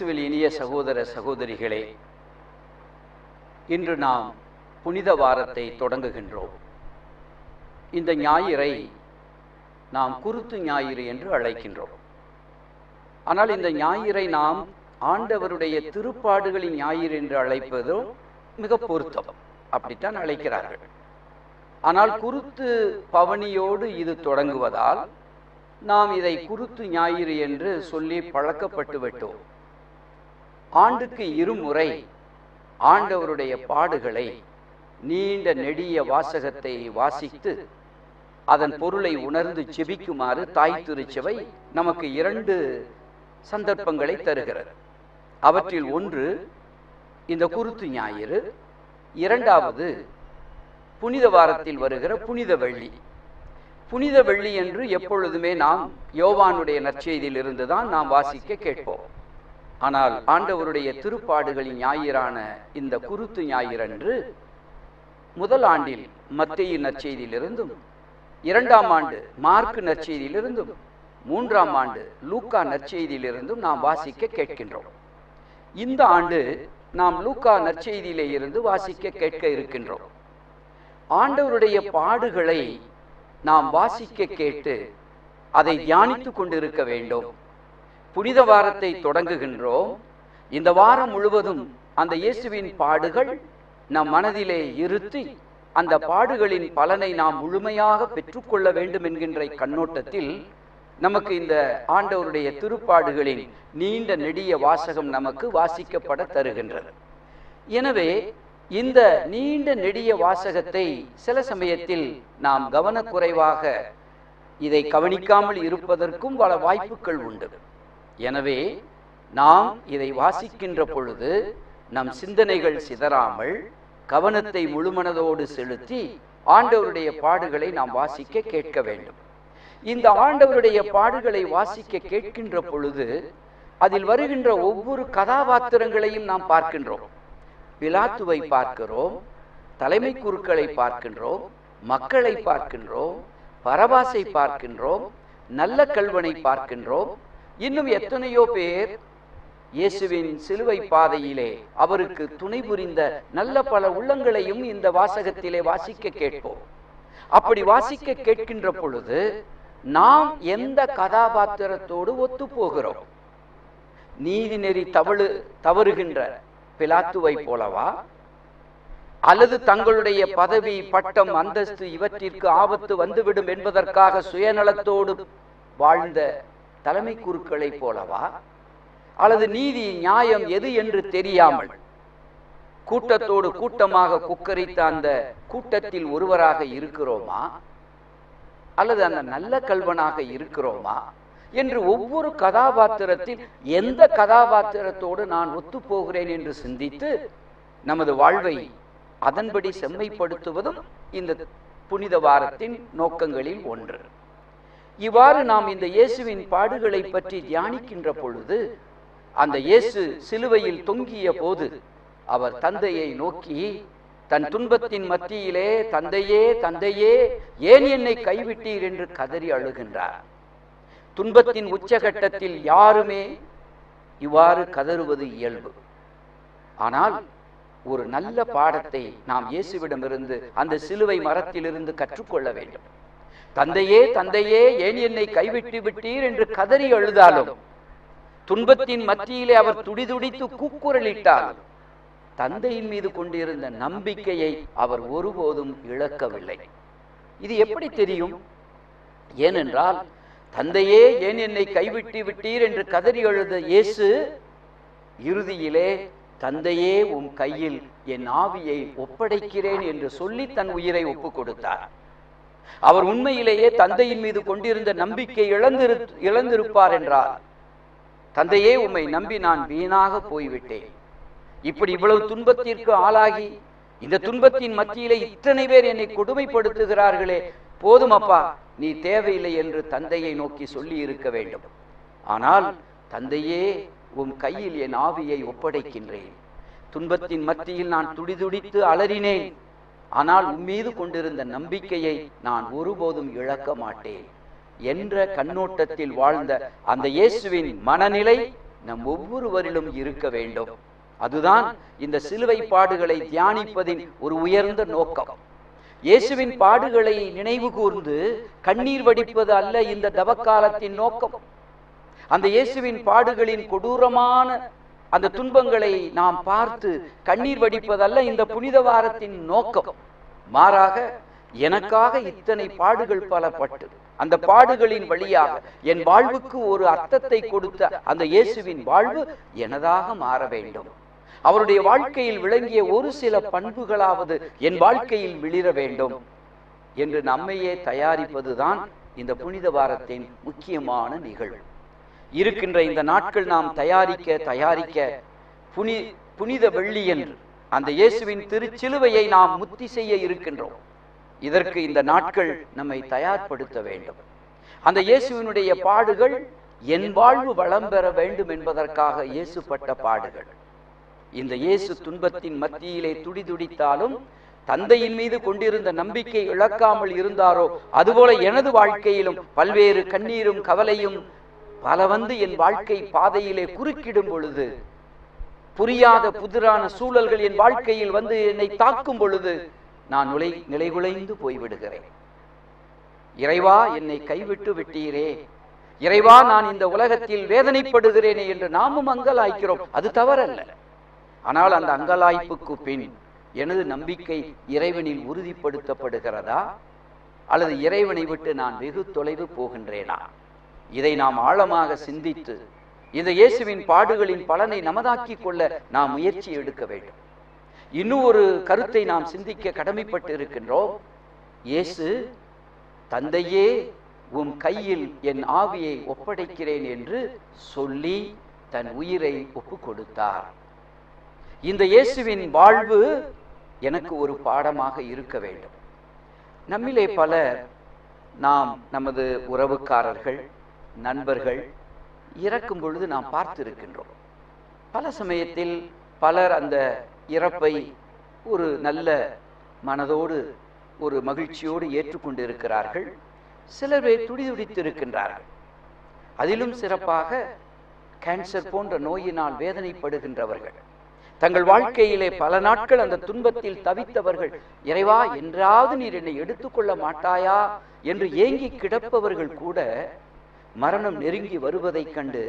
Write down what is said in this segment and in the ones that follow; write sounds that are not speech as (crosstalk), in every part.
கிறிஸ்துவில் இனிய சகோதர சகோதரிகளே இன்று நாம் புனித வாரத்தை தொடங்குகின்றோம். இந்த ஞாயிறை நாம் குருத்து ஞாயிறு என்று அழைக்கின்றோம். ஆனால் இந்த ஞாயிறை நாம் ஆண்டவருடைய திருப்பாடுகளின் ஞாயிறு என்று அழைப்பதும் மிக பொருத்தம் அப்படித்தான் அழைக்கிறார்கள். ஆனால் குருத்து பவனியோடு இது தொடங்குவதால் நாம் இதை குருத்து ஞாயிறு என்று சொல்லி பழக்கப்பட்டு விட்டோம். ஆண்டுக்கு இருமுறை ஆண்டவருடைய பாடுகளை நீண்ட நெடிய வாசகத்தை வாசித்து அதன் பொருளை உணர்ந்து செபிக்குமாறு தாய் திருச்சபை நமக்கு இரண்டு சந்தர்ப்பங்களை தருகிறது. அவற்றில் ஒன்று இந்த குருத்து ஞாயிறு இரண்டாவது புனித வாரத்தில் வருகிற புனித வெள்ளி. புனித வெள்ளி என்று எப்பொழுதுமே நாம் யோவானுடைய நற்செய்தியில் இருந்துதான் நாம் வாசிக்க கேட்போம். ஆனால் ஆண்டவருடைய திருப்பாடுகளின் ஞாயிறான இந்த குருத்து ஞாயிறன்று முதல் ஆண்டில் மத்திய நற்செய்தியிலிருந்தும் இரண்டாம் ஆண்டு மார்க் நற்செய்தியிலிருந்தும் மூன்றாம் ஆண்டு லூக்கா நற்செய்தியிலிருந்தும் நாம் வாசிக்க கேட்கின்றோம். இந்த ஆண்டு நாம் லூக்கா நற்செய்தியிலே இருந்து வாசிக்க கேட்க இருக்கின்றோம். ஆண்டவருடைய பாடுகளை நாம் வாசிக்க கேட்டு அதை தியானித்து கொண்டிருக்க வேண்டும். புனித வாரத்தை தொடங்குகின்றோம். இந்த வாரம் முழுவதும் அந்த இயேசுவின் பாடுகள் நம் மனதிலே இருத்தி அந்த பாடுகளின் பலனை நாம் முழுமையாக பெற்றுக்கொள்ள வேண்டும் என்கின்ற கண்ணோட்டத்தில் நமக்கு இந்த ஆண்டவருடைய திருப்பாடுகளின் நீண்ட நெடிய வாசகம் நமக்கு வாசிக்கப்பட தருகின்றது. எனவே இந்த நீண்ட நெடிய வாசகத்தை சில சமயத்தில் நாம் கவனக்குறைவாக இதை கவனிக்காமல் இருப்பதற்கும் பல வாய்ப்புகள் உண்டு. எனவே நாம் இதை வாசிக்கின்ற பொழுது நம் சிந்தனைகள் சிதறாமல் கவனத்தை முழுமனதோடு செலுத்தி ஆண்டவருடைய பாடுகளை நாம் வாசிக்க கேட்க வேண்டும். இந்த ஆண்டவருடைய பாடுகளை வாசிக்க கேட்கின்ற பொழுது அதில் வருகின்ற ஒவ்வொரு கதாபாத்திரங்களையும் நாம் பார்க்கின்றோம். பிலாத்துவை பார்க்கிறோம் தலைமை குருக்களை பார்க்கின்றோம் மக்களை பார்க்கின்றோம் பரபாசை பார்க்கின்றோம் நல்ல கல்வனை பார்க்கின்றோம் இன்னும் எத்தனையோ பேர் இயேசுவின் சிலுவை பாதையிலே அவருக்கு துணை புரிந்த நல்ல பல உள்ளங்களையும் இந்த வாசகத்திலே வாசிக்க கேட்போம். அப்படி வாசிக்க கேட்கின்ற பொழுது நாம் எந்த கதாபாத்திரத்தோடு ஒத்து போகிறோம் நீதிநெறி தவறு தவறுகின்ற பிலாத்துவை போலவா? அல்லது தங்களுடைய பதவி பட்டம் அந்தஸ்து இவற்றிற்கு ஆபத்து வந்துவிடும் என்பதற்காக சுயநலத்தோடு வாழ்ந்த தலைமை குருக்களை போலவா? அல்லது நீதி நியாயம் எது என்று தெரியாமல் கூட்டத்தோடு கூட்டமாக குக்கரித்த அந்த கூட்டத்தில் ஒருவராக இருக்கிறோமா? அல்லது அந்த நல்ல கல்வனாக இருக்கிறோமா? என்று ஒவ்வொரு கதாபாத்திரத்தில் எந்த கதாபாத்திரத்தோடு நான் ஒத்துப்போகிறேன் என்று சிந்தித்து நமது வாழ்வை அதன்படி செம்மைப்படுத்துவதும் இந்த புனித வாரத்தின் நோக்கங்களில் ஒன்று. இவ்வாறு நாம் இந்த இயேசுவின் பாடுகளை பற்றி தியானிக்கின்ற பொழுது அந்த இயேசு சிலுவையில் தொங்கிய போது அவர் தந்தையை நோக்கி தன் துன்பத்தின் மத்தியிலே தந்தையே தந்தையே ஏன் என்னை கைவிட்டீர்? என்று கதறி அழுகின்றார். துன்பத்தின் உச்சகட்டத்தில் யாருமே இவ்வாறு கதறுவது இயல்பு. ஆனால் ஒரு நல்ல பாடத்தை நாம் இயேசுவிடமிருந்து அந்த சிலுவை மரத்திலிருந்து கற்றுக்கொள்ள வேண்டும். தந்தையே தந்தையே ஏன் என்னை கைவிட்டு விட்டீர் என்று கதறி எழுதாலும் துன்பத்தின் மத்தியிலே அவர் துடிதுடித்து கூக்குரலிட்டார் தந்தையின் மீது கொண்டிருந்த நம்பிக்கையை அவர் ஒருபோதும் இழக்கவில்லை. இது எப்படி தெரியும்? ஏனென்றால் தந்தையே ஏன் என்னை கைவிட்டு விட்டீர் என்று கதறி எழுத இயேசு இறுதியிலே தந்தையே உம் கையில் என் ஆவியை ஒப்படைக்கிறேன் என்று சொல்லி தன் உயிரை ஒப்புக் கொடுத்தார் அவர் உண்மையிலேயே தந்தையின் மீது கொண்டிருந்த நம்பிக்கை இழந்திரு இழந்திருப்பார் என்றார். தந்தையே உம்மை நம்பி நான் வீணாக போய்விட்டேன். இப்படி இவ்வளவு துன்பத்திற்கு ஆளாகி இந்த துன்பத்தின் மத்தியிலே இத்தனை பேர் என்னை கொடுமைப்படுத்துகிறார்களே போதும் அப்பா நீ தேவையில்லை என்று தந்தையை நோக்கி சொல்லி இருக்க வேண்டும். ஆனால் தந்தையே உம் கையில் என் ஆவியை ஒப்படைக்கின்றேன். துன்பத்தின் மத்தியில் நான் துடிதுடித்து அலறினேன். ஆனால் உம்மீது கொண்டிருந்த நம்பிக்கையை நான் ஒருபோதும் இழக்க மாட்டேன் என்ற கண்ணோட்டத்தில் வாழ்ந்த அந்த இயேசுவின் மனநிலை நம் ஒவ்வொருவரிலும் இருக்க வேண்டும். அதுதான் இந்த சிலுவை பாடுகளை தியானிப்பதின் ஒரு உயர்ந்த நோக்கம். இயேசுவின் பாடுகளை நினைவு கூர்ந்து கண்ணீர் வடிப்பது அல்ல இந்த தவக்காலத்தின் நோக்கம். அந்த இயேசுவின் பாடுகளின் கொடூரமான அந்த துன்பங்களை நாம் பார்த்து கண்ணீர் வடிப்பதல்ல இந்த புனித வாரத்தின் நோக்கம். மாறாக எனக்காக இத்தனை பாடுகள் பலப்பட்டு அந்த பாடுகளின் வழியாக என் வாழ்வுக்கு ஒரு அர்த்தத்தை கொடுத்த அந்த இயேசுவின் வாழ்வு எனதாக மாற வேண்டும். அவருடைய வாழ்க்கையில் விளங்கிய ஒரு சில பண்புகளாவது என் வாழ்க்கையில் விளிர வேண்டும் என்று நம்மையே தயாரிப்பதுதான் இந்த புனித வாரத்தின் முக்கியமான நிகழ்வு. இருக்கின்ற இந்த நாட்கள் நாம் தயாரிக்க தயாரிக்க புனி புனித வெள்ளி என்று அந்த இயேசுவின் திருச்சிலுவையை நாம் முத்தி செய்ய இருக்கின்றோம். இதற்கு இந்த நாட்கள் நம்மை தயார்படுத்த வேண்டும். அந்த இயேசுவினுடைய பாடுகள் என் வாழ்வு வளம் பெற வேண்டும் என்பதற்காக இயேசுப்பட்ட பாடுகள். இந்த இயேசு துன்பத்தின் மத்தியிலே துடிதுடித்தாலும் தந்தையின் மீது கொண்டிருந்த நம்பிக்கை இழக்காமல் இருந்தாரோ அதுபோல எனது வாழ்க்கையிலும் பல்வேறு கண்ணீரும் கவலையும் பல வந்து என் வாழ்க்கை பாதையிலே குறுக்கிடும் பொழுது புரியாத புதிரான சூழல்கள் என் வாழ்க்கையில் வந்து என்னை தாக்கும் பொழுது நான் நுழை நிலைகுலைந்து போய்விடுகிறேன். இறைவா என்னை கைவிட்டு விட்டீரே. இறைவா நான் இந்த உலகத்தில் வேதனைப்படுகிறேனே என்று நாமும் அங்கலாய்க்கிறோம். அது தவறல்ல. ஆனால் அந்த அங்கலாய்ப்புக்கு பின் எனது நம்பிக்கை இறைவனில் உறுதிப்படுத்தப்படுகிறதா? அல்லது இறைவனை விட்டு நான் வெகு தொலைவு போகின்றேனா? இதை நாம் ஆழமாக சிந்தித்து இந்த இயேசுவின் பாடுகளின் பலனை நமதாக்கி கொள்ள நாம் முயற்சி எடுக்க வேண்டும். இன்னும் ஒரு கருத்தை நாம் சிந்திக்க கடமைப்பட்டு இருக்கின்றோம் இயேசு தந்தையே உம் கையில் என் ஆவியை ஒப்படைக்கிறேன் என்று சொல்லி தன் உயிரை ஒப்பு கொடுத்தார் இந்த இயேசுவின் வாழ்வு எனக்கு ஒரு பாடமாக இருக்க வேண்டும். நம்மிலே பலர் நாம் நமது உறவுக்காரர்கள் நண்பர்கள் இறக்கும் பொழுது நாம் பார்த்திருக்கின்றோம். பல சமயத்தில் பலர் அந்த இறப்பை ஒரு நல்ல மனதோடு ஒரு மகிழ்ச்சியோடு ஏற்றுக்கொண்டிருக்கிறார்கள். சிலர் பேர் துடிதுடித்திருக்கின்றார்கள். அதிலும் சிறப்பாக கேன்சர் போன்ற நோயினால் வேதனைப்படுகின்றவர்கள். தங்கள் வாழ்க்கையிலே பல நாட்கள் அந்த துன்பத்தில் தவித்தவர்கள் இறைவா என்றாவது நீர் என்னை எடுத்துக்கொள்ள மாட்டாயா? என்று ஏங்கி கிடப்பவர்கள் கூட மரணம் நெருங்கி வருவதைக் கண்டு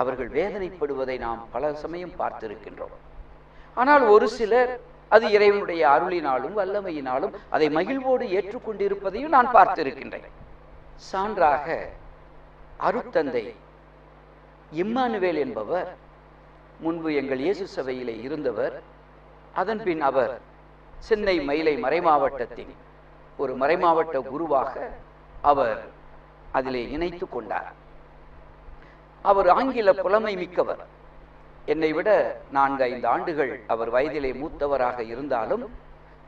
அவர்கள் வேதனைப்படுவதை நாம் பல சமயம் பார்த்திருக்கின்றோம். ஆனால் ஒரு சிலர் அது இறைவனுடைய அருளினாலும் வல்லமையினாலும் அதை மகிழ்வோடு ஏற்றுக்கொண்டிருப்பதையும் நான் பார்த்திருக்கின்றேன். சான்றாக அருத்தந்தை இம்மானுவேல் என்பவர் முன்பு எங்கள் இயேசு சபையிலே இருந்தவர் அதன் பின் அவர் சென்னை மயிலை மறைமாவட்டத்தின் ஒரு மறைமாவட்ட குருவாக அவர் அதிலே இணைத்து கொண்டார் அவர் ஆங்கில புலமை மிக்கவர். என்னை விட நான்கு ஐந்து ஆண்டுகள் அவர் வயதிலே மூத்தவராக இருந்தாலும்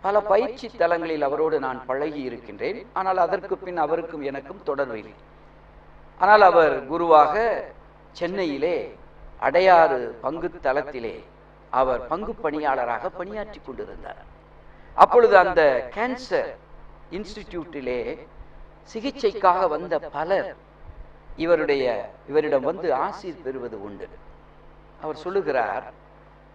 பல பயிற்சி தலங்களில் அவரோடு நான் பழகி இருக்கின்றேன். ஆனால் அதற்கு பின் அவருக்கும் எனக்கும் தொடர்பில்லை ஆனால் அவர் குருவாக சென்னையிலே அடையாறு பங்கு தளத்திலே அவர் பங்கு பணியாளராக பணியாற்றி கொண்டிருந்தார். அப்பொழுது அந்த கேன்சர் இன்ஸ்டிடியூட்டிலே சிகிச்சைக்காக வந்த பலர் இவருடைய இவரிடம் வந்து ஆசீர் பெறுவது உண்டு. அவர் சொல்லுகிறார்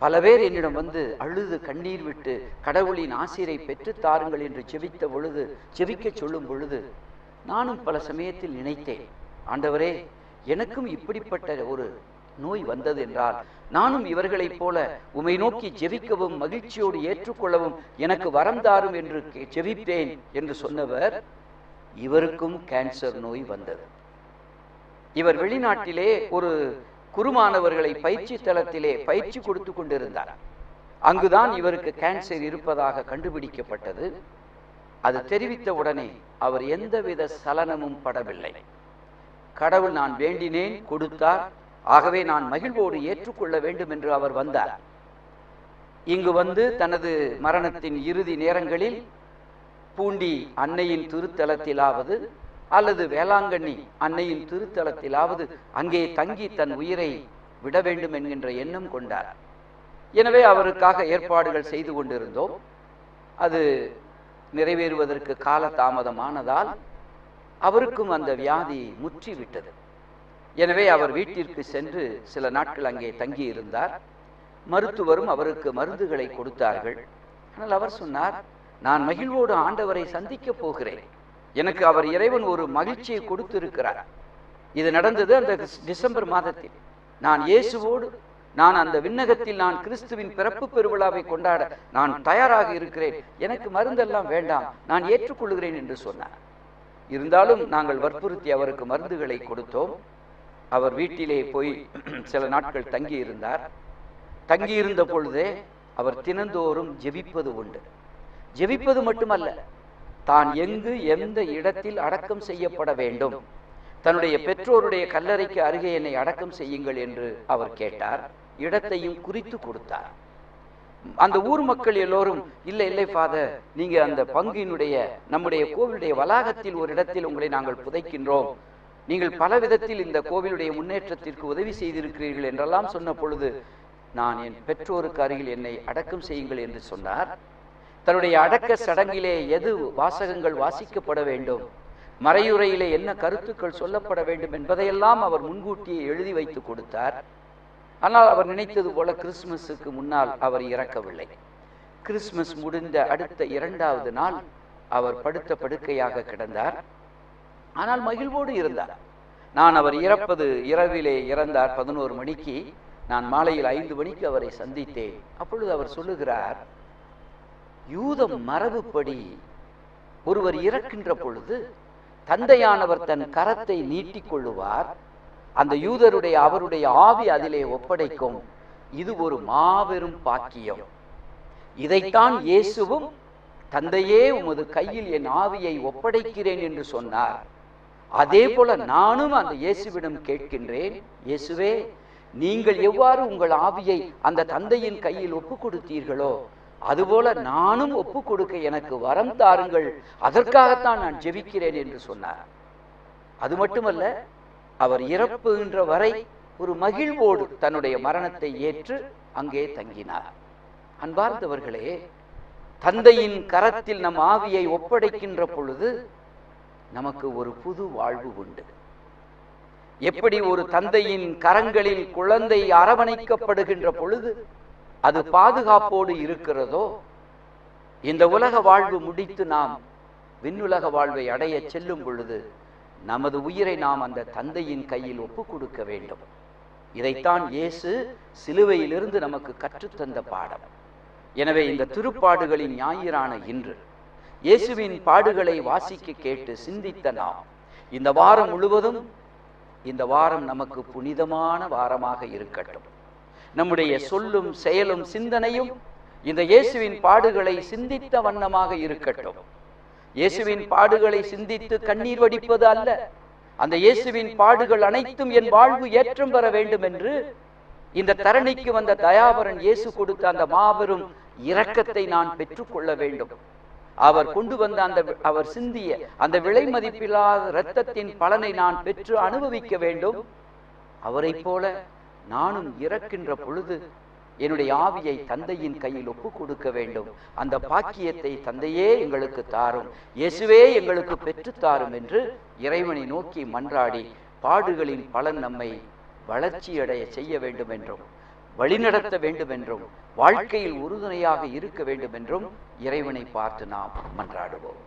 பல பேர் என்னிடம் வந்து அழுது கண்ணீர் விட்டு கடவுளின் ஆசிரை பெற்று தாருங்கள் என்று செவித்த பொழுது செவிக்க சொல்லும் பொழுது நானும் பல சமயத்தில் நினைத்தேன் ஆண்டவரே எனக்கும் இப்படிப்பட்ட ஒரு நோய் வந்தது என்றால் நானும் இவர்களைப் போல உமை நோக்கி ஜெபிக்கவும் மகிழ்ச்சியோடு ஏற்றுக்கொள்ளவும் எனக்கு வரம் தாரும் என்று ஜெபிப்பேன் என்று சொன்னவர் இவருக்கும் கேன்சர் நோய் வந்தது. இவர் வெளிநாட்டிலே ஒரு குருமானவர்களை பயிற்சி தளத்திலே பயிற்சி கொடுத்து கொண்டிருந்தார். அங்குதான் இவருக்கு கேன்சர் இருப்பதாக கண்டுபிடிக்கப்பட்டது. அது தெரிவித்த உடனே அவர் எந்தவித சலனமும் படவில்லை. கடவுள் நான் வேண்டினேன் கொடுத்தார். ஆகவே நான் மகிழ்வோடு ஏற்றுக்கொள்ள வேண்டும் என்று அவர் வந்தார். இங்கு வந்து தனது மரணத்தின் இறுதி நேரங்களில் பூண்டி அன்னையின் திருத்தலத்திலாவது அல்லது வேளாங்கண்ணி அன்னையின் திருத்தலத்திலாவது அங்கே தங்கி தன் உயிரை விட வேண்டும் என்கின்ற எண்ணம் கொண்டார். எனவே அவருக்காக ஏற்பாடுகள் செய்து கொண்டிருந்தோம். அது நிறைவேறுவதற்கு கால தாமதமானதால் அவருக்கும் அந்த வியாதி முற்றிவிட்டது. எனவே அவர் வீட்டிற்கு சென்று சில நாட்கள் அங்கே தங்கி இருந்தார் மருத்துவரும் அவருக்கு மருந்துகளை கொடுத்தார்கள். ஆனால் அவர் சொன்னார் நான் மகிழ்வோடு ஆண்டவரை சந்திக்கப் போகிறேன். எனக்கு அவர் இறைவன் ஒரு மகிழ்ச்சியை கொடுத்திருக்கிறார். இது நடந்தது அந்த டிசம்பர் மாதத்தில். நான் இயேசுவோடு நான் அந்த விண்ணகத்தில் நான் கிறிஸ்துவின் பிறப்பு பெருவிழாவை கொண்டாட நான் தயாராக இருக்கிறேன். எனக்கு மருந்தெல்லாம் வேண்டாம் நான் ஏற்றுக்கொள்கிறேன் என்று சொன்னார். இருந்தாலும் நாங்கள் வற்புறுத்தி அவருக்கு மருந்துகளை கொடுத்தோம். அவர் வீட்டிலே போய் (clears throat) சில நாட்கள் தங்கி இருந்தார் தங்கி இருந்த பொழுதே அவர் தினந்தோறும் ஜெபிப்பது உண்டு. ஜெபிப்பது மட்டுமல்ல தான் எங்கு எந்த இடத்தில் அடக்கம் செய்யப்பட வேண்டும்? தன்னுடைய பெற்றோருடைய கல்லறைக்கு அருகே என்னை அடக்கம் செய்யுங்கள் என்று அவர் கேட்டார். இடத்தையும் குறித்து கொடுத்தார். அந்த ஊர் மக்கள் எல்லோரும் இல்லை இல்லை ஃபாதர் நீங்க அந்த பங்கினுடைய நம்முடைய கோவிலுடைய வளாகத்தில் ஒரு இடத்தில் உங்களை நாங்கள் புதைக்கின்றோம். நீங்கள் பல விதத்தில் இந்த கோவிலுடைய முன்னேற்றத்திற்கு உதவி செய்திருக்கிறீர்கள் என்றெல்லாம் சொன்ன பொழுது நான் என் பெற்றோருக்கு அருகில் என்னை அடக்கம் செய்யுங்கள் என்று சொன்னார். தன்னுடைய அடக்க சடங்கிலே எது வாசகங்கள் வாசிக்கப்பட வேண்டும்? மறையுறையிலே என்ன கருத்துக்கள் சொல்லப்பட வேண்டும் என்பதையெல்லாம் அவர் முன்கூட்டியே எழுதி வைத்து கொடுத்தார். ஆனால் அவர் நினைத்தது போல கிறிஸ்துமஸுக்கு முன்னால் அவர் இறக்கவில்லை. கிறிஸ்துமஸ் முடிந்த அடுத்த இரண்டாவது நாள் அவர் படுத்த படுக்கையாக கிடந்தார். ஆனால் மகிழ்வோடு இருந்தார். நான் அவர் இறப்பது இரவிலே இறந்தார் பதினோரு மணிக்கு. நான் மாலையில் ஐந்து மணிக்கு அவரை சந்தித்தேன். அப்பொழுது அவர் சொல்லுகிறார் யூத மரபுப்படி ஒருவர் இறக்கின்ற பொழுது தந்தையானவர் தன் கரத்தை நீட்டிக் கொள்ளுவார் அந்த யூதருடைய அவருடைய ஆவி அதிலே ஒப்படைக்கும். இது ஒரு மாபெரும் பாக்கியம். இதைத்தான் இயேசுவும் தந்தையே உமது கையில் என் ஆவியை ஒப்படைக்கிறேன் என்று சொன்னார். அதே போல நானும் அந்த இயேசுவிடம் கேட்கின்றேன் இயேசுவே நீங்கள் எவ்வாறு உங்கள் ஆவியை அந்த தந்தையின் கையில் ஒப்பு கொடுத்தீர்களோ அதுபோல நானும் ஒப்பு கொடுக்க எனக்கு வரம் தாருங்கள். அதற்காகத்தான் நான் ஜெபிக்கிறேன் என்று சொன்னார். அது மட்டுமல்ல அவர் இறப்புகின்ற வரை ஒரு மகிழ்வோடு தன்னுடைய மரணத்தை ஏற்று அங்கே தங்கினார். அன்பார்ந்தவர்களே தந்தையின் கரத்தில் நம் ஆவியை ஒப்படைக்கின்ற பொழுது நமக்கு ஒரு புது வாழ்வு உண்டு. எப்படி ஒரு தந்தையின் கரங்களில் குழந்தை அரவணைக்கப்படுகின்ற பொழுது அது பாதுகாப்போடு இருக்கிறதோ? இந்த உலக வாழ்வு முடித்து நாம் விண்ணுலக வாழ்வை அடைய செல்லும் பொழுது நமது உயிரை நாம் அந்த தந்தையின் கையில் ஒப்பு கொடுக்க வேண்டும். இதைத்தான் இயேசு சிலுவையிலிருந்து நமக்கு கற்றுத்தந்த பாடம். எனவே இந்த திருப்பாடுகளின் ஞாயிறான இன்று இயேசுவின் பாடுகளை வாசிக்க கேட்டு சிந்தித்த நாம். இந்த வாரம் முழுவதும் இந்த வாரம் நமக்கு புனிதமான வாரமாக இருக்கட்டும். நம்முடைய சொல்லும் செயலும் சிந்தனையும் இந்த இயேசுவின் பாடுகளை சிந்தித்த வண்ணமாக இருக்கட்டும். இயேசுவின் பாடுகளை சிந்தித்து கண்ணீர் வடிப்பது அல்ல. அந்த இயேசுவின் பாடுகள் அனைத்தும் என் வாழ்வு ஏற்றம் பெற வேண்டும் என்று இந்த தரணிக்கு வந்த தயாபரன் இயேசு கொடுத்த அந்த மாபெரும் இரக்கத்தை நான் பெற்றுக்கொள்ள வேண்டும். அவர் கொண்டு வந்த அந்த அவர் சிந்திய அந்த விலை மதிப்பில்லாத இரத்தத்தின் பலனை நான் பெற்று அனுபவிக்க வேண்டும். அவரைப் போல நானும் இறக்கின்ற பொழுது என்னுடைய ஆவியை தந்தையின் கையில் ஒப்பு கொடுக்க வேண்டும். அந்த பாக்கியத்தை தந்தையே எங்களுக்கு தாரும். இயேசுவே எங்களுக்கு பெற்று தாரும் என்று இறைவனை நோக்கி மன்றாடி பாடுகளின் பலன் நம்மை வளர்ச்சியடைய செய்ய வேண்டும் என்றும் வழிநடத்த வேண்டும் என்றும் வாழ்க்கையில் உறுதுணையாக இருக்க வேண்டும் என்றும் இறைவனை பார்த்து நாம் மன்றாடுவோம்.